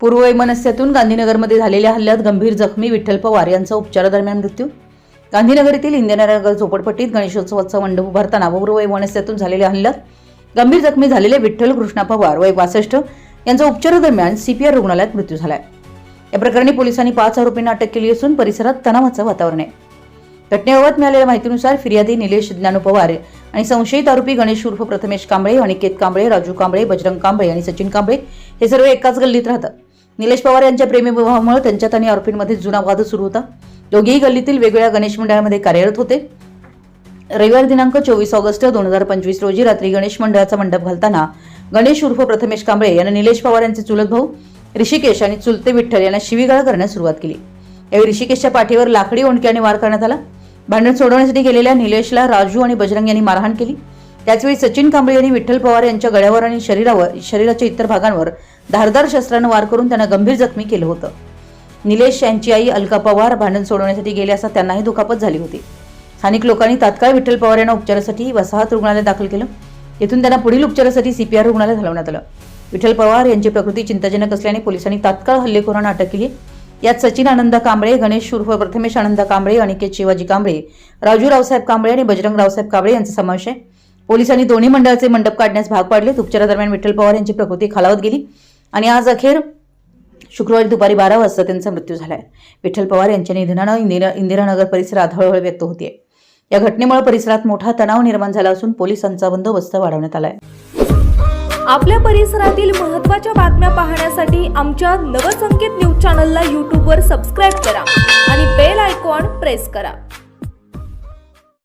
पूर्ववैमनस्यातून गांधीनगरमध्ये झालेल्या हल्ल्यात गंभीर जखमी विठ्ठल पवार यांचा उपचारादरम्यान मृत्यू. गांधीनगर येथील इंदिरानगर झोपडपट्टीत गणेशोत्सवाचा मंडप उभारताना पूर्ववैमनस्यातून झालेल्या हल्ल्यात गंभीर जखमी झालेले विठ्ठल कृष्णा पवार वय बासष्ट यांचा उपचारादरम्यान सीपीआर रुग्णालयात मृत्यू झालाय. या प्रकरणी पोलिसांनी पाच आरोपींना अटक केली असून परिसरात तणावाचं वातावरण आहे. घटनेबाबत मिळालेल्या माहितीनुसार फिर्यादी निलेश ज्ञानू पवार आणि संशयित आरोपी गणेश उर्फ प्रथमेश कांबळे अनिकेत कांबळे राजू कांबळे बजरंग कांबळे आणि सचिन कांबळे हे सर्व एकाच गल्लीत राहतात. निलेश पवार यांच्या प्रेमीविवाहामुळे त्यांच्यात आणि आरोपींमध्ये जुना वाद सुरू होता. दोघेही गल्लीतील वेगवेगळ्या गणेश मंडळामध्ये कार्यरत होते. रविवार दिनांक चोवीस ऑगस्ट दोन हजार पंचवीस रोजी रात्री गणेश मंडळाचा मंडप घालताना गणेश उर्फ प्रथमेश कांबळे यांना निलेश पवार यांचे चुलत भाऊ ऋषिकेश आणि चुलते विठ्ठल यांना शिवीगाळ करण्यास सुरुवात केली. यावेळी ऋषिकेशच्या पाठीवर लाकडी ओंडक्याने वार करण्यात आला. भांडण सोडवण्यासाठी गेलेल्या निलेशला राजू आणि बजरंग यांनी मारहाण केली. त्याचवेळी सचिन कांबळे यांनी विठ्ठल पवार यांच्या गळ्यावर आणि शरीरावर शरीराच्या इतर भागांवर धारदार शस्त्रानं वार करून त्यांना गंभीर जखमी केलं होतं. निलेश यांची आई अलका पवार भांडण सोडवण्यासाठी गेले असता त्यांनाही दुखापत झाली होती. स्थानिक लोकांनी तात्काळ विठ्ठल पवार यांना उपचारासाठी वसाहत रुग्णालयात दाखल केलं. येथून त्यांना पुढील उपचारासाठी सीपीआर रुग्णालयात हलवण्यात आलं. विठ्ठल पवार यांची प्रकृती चिंताजनक असल्याने पोलिसांनी तात्काळ हल्लेखोरांना अटक केली यात सचिन आनंद कांबळे गणेश उर्फ प्रथमेश आनंद कांबळे अनिकेत शिवाजी कांबळे राजू रावसाहेब कांबळे आणि बजरंग रावसाहेब कांबळे यांचा समावेश आहे. पोलिसांनी दोन्ही मंडळाचे मंडप काढण्यास भाग पाडले. उपचारादरम्यान विठ्ठल पवार यांची प्रकृती खालावत गेली. आणि आज अखेर शुक्रवारी दुपारी बारा वाजता त्यांचा मृत्यू झालाय. विठ्ठल पवार यांच्या निधनानं इंदिरा इंदिरानगर परिसरात हळहळ व्यक्त होतीये. या घटनेमुळे परिसरात मोठा तणाव निर्माण झाला असून पोलिसांचा बंदोबस्त वाढवण्यात आलाय. आपल्या परिसरातील महत्त्वाच्या बातम्या पाहण्यासाठी आमच्या नवसंकेत न्यूज चॅनलला यूट्यूबवर सबस्क्राईब करा आणि बेल आयकॉन प्रेस करा.